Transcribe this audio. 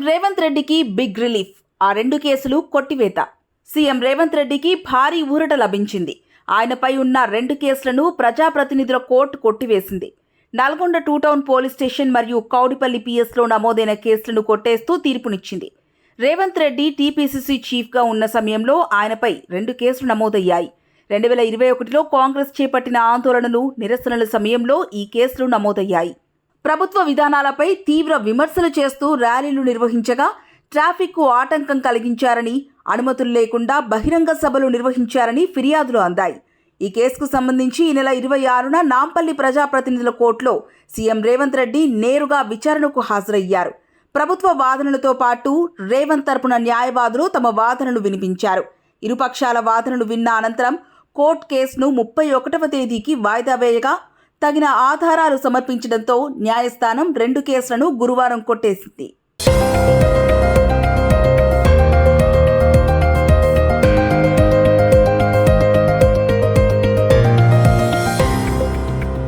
రేవంత్ రెడ్డికి big relief. ఆ రెండు కేసులు కొట్టివేత. సీఎం రేవంత్ రెడ్డికి భారీ ఊరట లభించింది. ఆయనపై ఉన్న రెండు కేసులను ప్రజాప్రతినిధుల కోర్టు కొట్టివేసింది. Nalgonda two town police station మరియు కౌడిపల్లి పిఎస్లో నమోదైన కేసులను కొట్టేస్తూ తీర్పునిచ్చింది. రేవంత్ రెడ్డి టీపీసీసీ చీఫ్గా ఉన్న సమయంలో ఆయనపై రెండు కేసులు నమోదయ్యాయి. రెండు వేల ఇరవై ఒకటిలో కాంగ్రెస్ చేపట్టిన ఆందోళనలు నిరసనల సమయంలో ఈ కేసులు నమోదయ్యాయి. ప్రభుత్వ విధానాలపై తీవ్ర విమర్శలు చేస్తూ ర్యాలీలు నిర్వహించగా ట్రాఫిక్కు ఆటంకం కలిగించారని అనుమతులు లేకుండా బహిరంగ సభలు నిర్వహించారని ఫిర్యాదులు అందాయి. ఈ కేసుకు సంబంధించి ఈ నెల ఇరవై ఆరున నాంపల్లి ప్రజాప్రతినిధుల కోర్టులో సీఎం రేవంత్ రెడ్డి నేరుగా విచారణకు హాజరయ్యారు. ప్రభుత్వ వాదనలతో పాటు రేవంత్ తరపున న్యాయవాదులు తమ వాదనలు వినిపించారు. ఇరుపక్షాల వాదనలు విన్న అనంతరం కోర్టు కేసును ముప్పై ఒకటవ తేదీకి వాయిదా వేయగా తగిన ఆధారాలు సమర్పించడంతో న్యాయస్థానం రెండు కేసులను గురువారం కొట్టేసింది.